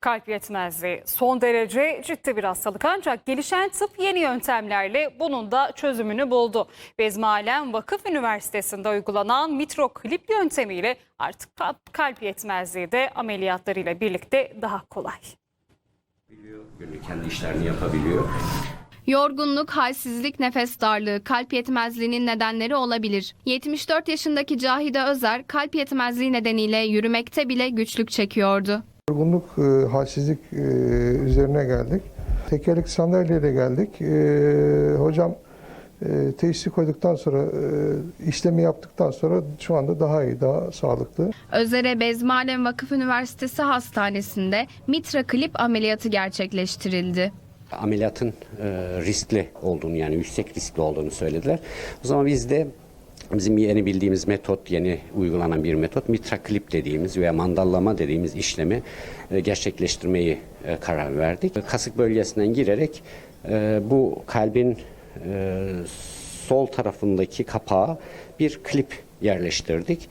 Kalp yetmezliği son derece ciddi bir hastalık ancak gelişen tıp yeni yöntemlerle bunun da çözümünü buldu. Bezmalem Vakıf Üniversitesi'nde uygulanan mitroklip yöntemiyle artık kalp- kalp yetmezliği de ameliyatlarıyla birlikte daha kolay. Günlük kendi işlerini yapabiliyor. Yorgunluk, halsizlik, nefes darlığı, kalp yetmezliğinin nedenleri olabilir. 74 yaşındaki Cahide Özer kalp yetmezliği nedeniyle yürümekte bile güçlük çekiyordu. Yorgunluk, e, halsizlik e, üzerine geldik. Tekerlek sandalyeyle geldik. E, hocam e, teşhisi koyduktan sonra, e, işlemi yaptıktan sonra şu anda daha iyi, daha sağlıklı. Özer'e Bezmalem Vakıf Üniversitesi Hastanesi'nde mitra klip ameliyatı gerçekleştirildi. Ameliyatın riskli olduğunu yani yüksek riskli olduğunu söylediler. O zaman biz de bizim yeni bildiğimiz metot, yeni uygulanan bir metot mitraklip dediğimiz veya mandallama dediğimiz işlemi e, gerçekleştirmeyi e, karar verdik. Kasık bölgesinden girerek e, bu kalbin sol tarafındaki kapağa bir klip yerleştirdik.